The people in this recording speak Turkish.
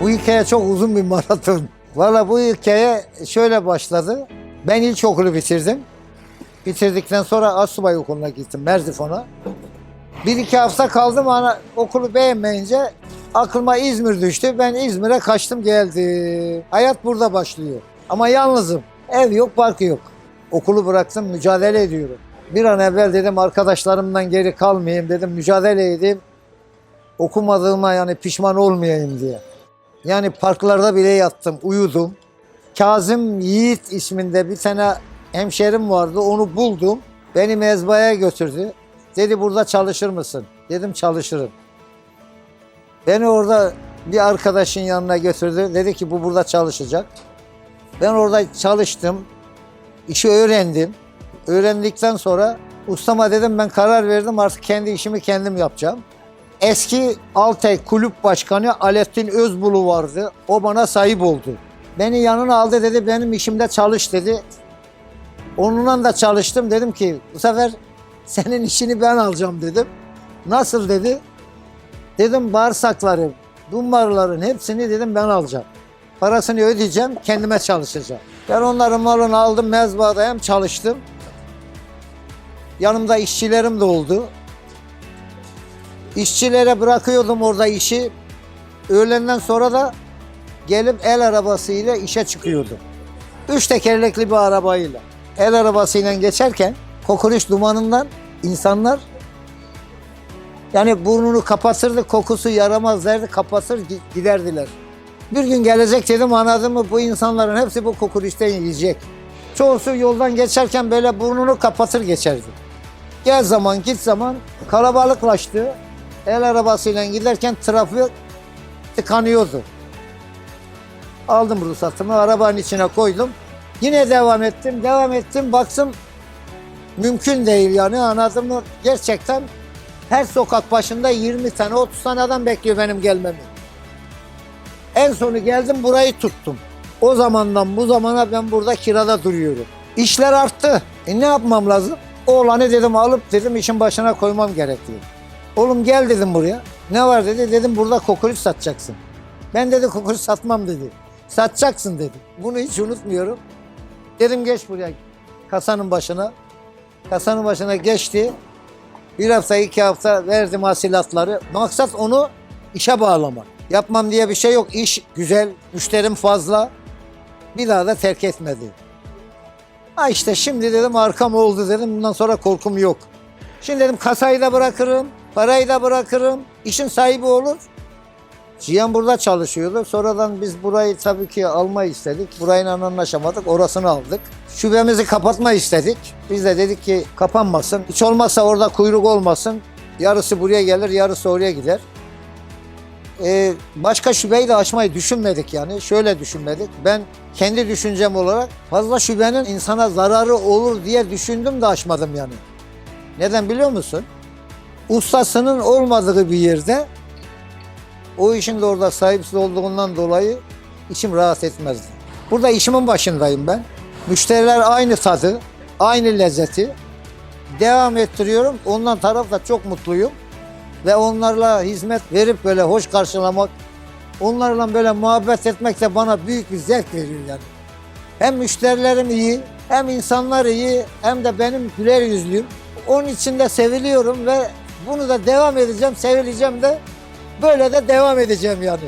Bu hikaye çok uzun bir maraton. Valla bu hikaye şöyle başladı. Ben ilkokulu bitirdim. Bitirdikten sonra Asubay Okulu'na gittim Merzifon'a. Bir iki hafta kaldım ana okulu beğenmeyince aklıma İzmir düştü. Ben İzmir'e kaçtım geldim. Hayat burada başlıyor. Ama yalnızım. Ev yok, barkı yok. Okulu bıraktım, mücadele ediyorum. Bir an evvel dedim arkadaşlarımdan geri kalmayayım dedim, mücadele edeyim. Okumadığıma yani pişman olmayayım diye. Yani parklarda bile yattım, uyudum. Kazım Yiğit isminde bir tane hemşerim vardı, onu buldum. Beni mezbaya götürdü. Dedi burada çalışır mısın? Dedim çalışırım. Beni orada bir arkadaşın yanına götürdü. Dedi ki bu burada çalışacak. Ben orada çalıştım. işi öğrendim. Öğrendikten sonra ustama dedim ben karar verdim artık kendi işimi kendim yapacağım. Eski Altay Kulüp Başkanı Alettin Özbulu vardı. O bana sahip oldu. Beni yanına aldı dedi benim işimde çalış dedi. Onunla da çalıştım. Dedim ki bu sefer senin işini ben alacağım dedim. Nasıl dedi? Dedim bağırsakları, dumbarların hepsini dedim ben alacağım. Parasını ödeyeceğim, kendime çalışacağım. Ben onların malını aldım, mezbada hem çalıştım. Yanımda işçilerim de oldu. İşçilere bırakıyordum orada işi. Öğlenden sonra da gelip el arabasıyla işe çıkıyordum. Üç tekerlekli bir arabayla. El arabasıyla geçerken kokoreç dumanından insanlar yani burnunu kapatırdı, kokusu yaramaz derdi, kapatır gi- giderdiler. Bir gün gelecek dedim anladın mı bu insanların hepsi bu kokoreçten yiyecek. Çoğusu yoldan geçerken böyle burnunu kapatır geçerdi. Gel zaman git zaman kalabalıklaştı. El arabasıyla giderken trafik tıkanıyordu. Aldım ruhsatımı arabanın içine koydum. Yine devam ettim, devam ettim. Baktım mümkün değil yani anladın mı? Gerçekten her sokak başında 20 tane 30 tane adam bekliyor benim gelmemi. En sonu geldim burayı tuttum. O zamandan bu zamana ben burada kirada duruyorum. İşler arttı. E ne yapmam lazım? Oğlanı dedim alıp dedim işin başına koymam gerekli. Oğlum gel dedim buraya. Ne var dedi. Dedim burada kokoreç satacaksın. Ben dedi kokoreç satmam dedi. Satacaksın dedi. Bunu hiç unutmuyorum. Dedim geç buraya kasanın başına. Kasanın başına geçti. Bir hafta iki hafta verdim hasilatları. Maksat onu işe bağlamak. Yapmam diye bir şey yok. İş güzel, müşterim fazla. Bir daha da terk etmedi. Ha işte şimdi dedim arkam oldu dedim. Bundan sonra korkum yok. Şimdi dedim kasayı da bırakırım, parayı da bırakırım. işin sahibi olur. Cihan burada çalışıyordu. Sonradan biz burayı tabii ki almayı istedik. Burayla anlaşamadık. Orasını aldık. Şubemizi kapatma istedik. Biz de dedik ki kapanmasın. Hiç olmazsa orada kuyruk olmasın. Yarısı buraya gelir, yarısı oraya gider. Ee, başka şubeyi de açmayı düşünmedik yani. Şöyle düşünmedik. Ben kendi düşüncem olarak fazla şubenin insana zararı olur diye düşündüm de açmadım yani. Neden biliyor musun? Ustasının olmadığı bir yerde o işin de orada sahipsiz olduğundan dolayı içim rahat etmezdi. Burada işimin başındayım ben. Müşteriler aynı tadı, aynı lezzeti devam ettiriyorum. Ondan tarafta çok mutluyum. Ve onlarla hizmet verip böyle hoş karşılamak, onlarla böyle muhabbet etmek de bana büyük bir zevk veriyor yani. Hem müşterilerim iyi, hem insanlar iyi, hem de benim güler yüzlüyüm. Onun için de seviliyorum ve bunu da devam edeceğim, sevileceğim de böyle de devam edeceğim yani.